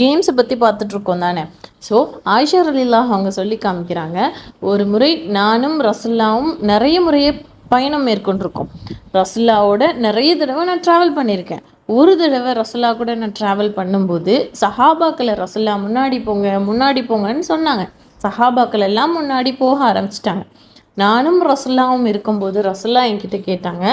கேம்ஸை பற்றி பார்த்துட்ருக்கோம் தானே? ஸோ ஆயிஷா ரலீலா அவங்க சொல்லி காமிக்கிறாங்க ஒரு முறை நானும் ரசுல்லாவும் நிறைய முறையே பயணம் மேற்கொண்டிருக்கோம். ரசுல்லாவோட நிறைய தடவை நான் ட்ராவல் பண்ணியிருக்கேன். ஒரு தடவை ரசுல்லா கூட நான் ட்ராவல் பண்ணும்போது சஹாபாக்களை ரசுல்லா முன்னாடி போங்க முன்னாடி போங்கன்னு சொன்னாங்க. சஹாபாக்கள் எல்லாம் முன்னாடி போக ஆரம்பிச்சிட்டாங்க. நானும் ரசுல்லாவும் இருக்கும்போது ரசுல்லா என்கிட்ட கேட்டாங்க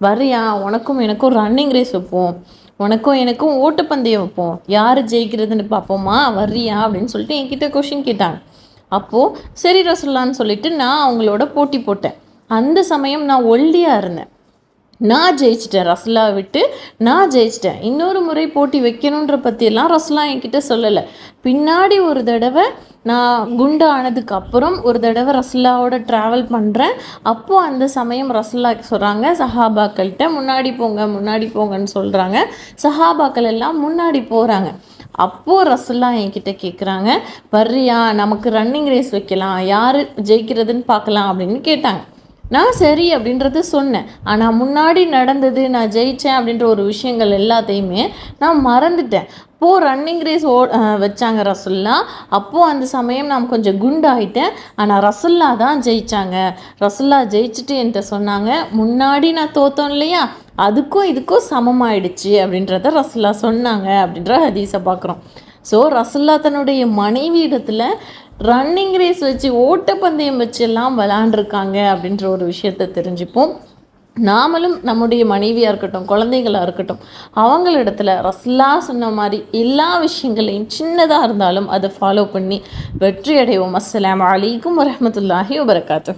வரியா உனக்கும் எனக்கும் ரன்னிங் ரேஸ் வைப்போம். உனக்கும் எனக்கும் ஓட்டப்பந்தயம் வைப்போம். யார் ஜெயிக்கிறதுன்னு பார்ப்போமா? வர்றியா? அப்படின்னு சொல்லிட்டு என்கிட்ட கொஷின் கேட்டாங்க. அப்போது சரி ரசுல்லான்னு சொல்லிட்டு நான் அவங்களோட போட்டி போட்டேன். அந்த சமயம் நான் ஒல்லியாக இருந்தேன். நான் ஜெயிச்சிட்டேன் ரஸ்லா விட்டு நான் ஜெயிச்சிட்டேன். இன்னொரு முறை போட்டி வைக்கணுன்ற பற்றியெல்லாம் ரஸ்லா என்கிட்ட சொல்லலை. பின்னாடி ஒரு தடவை நான் குண்டு ஆனதுக்கு அப்புறம் ஒரு தடவை ரஸ்லாவோட ட்ராவல் பண்ணுறேன் அப்போது அந்த சமயம் ரஸ்லா சொல்கிறாங்க சஹாபாக்கள்கிட்ட முன்னாடி போங்க முன்னாடி போங்கன்னு சொல்கிறாங்க சஹாபாக்கள் எல்லாம் முன்னாடி போகிறாங்க அப்போது ரசுல்லா என்கிட்ட கேட்குறாங்க வர்றியா நமக்கு ரன்னிங் ரேஸ் வைக்கலாம். யார் ஜெயிக்கிறதுன்னு பார்க்கலாம். அப்படின்னு கேட்டாங்க. நான் சரி அப்படின்றத சொன்னேன். ஆனால் முன்னாடி நடந்தது நான் ஜெயித்தேன் அப்படின்ற ஒரு விஷயங்கள் எல்லாத்தையுமே நான் மறந்துட்டேன். அப்போது ரன்னிங் ரேஸ் ஓ வச்சாங்க ரசுல்லா. அப்போது அந்த சமயம் நான் கொஞ்சம் குண்டாயிட்டேன். ஆனால் ரசுல்லா தான் ஜெயித்தாங்க ரசுல்லா ஜெயிச்சுட்டு என்கிட்ட சொன்னாங்க முன்னாடி நான் தோத்தோம் இல்லையா? அதுக்கும் இதுக்கும் சமமாயிடுச்சு அப்படின்றத ரசுல்லா சொன்னாங்க அப்படின்ற ஹதீஸை பார்க்குறோம். ஸோ ரசுல்லா தன்னுடைய மனைவி இடத்துல ரன்னிங் ரேஸ் வச்சு ஓட்டப்பந்தயம் வச்செல்லாம் விளாண்டுருக்காங்க அப்படின்ற ஒரு விஷயத்த தெரிஞ்சுப்போம். நாமளும் நம்முடைய மனைவியாக இருக்கட்டும் குழந்தைகளாக இருக்கட்டும் அவங்களிடத்துல ரஸ்லா சொன்ன மாதிரி எல்லா விஷயங்களையும் சின்னதாக இருந்தாலும் அதை ஃபாலோ பண்ணி வெற்றி அடைவோம். அஸ்லாம் வலைக்கம் வரமத்துல்லாஹி வபரகாத்து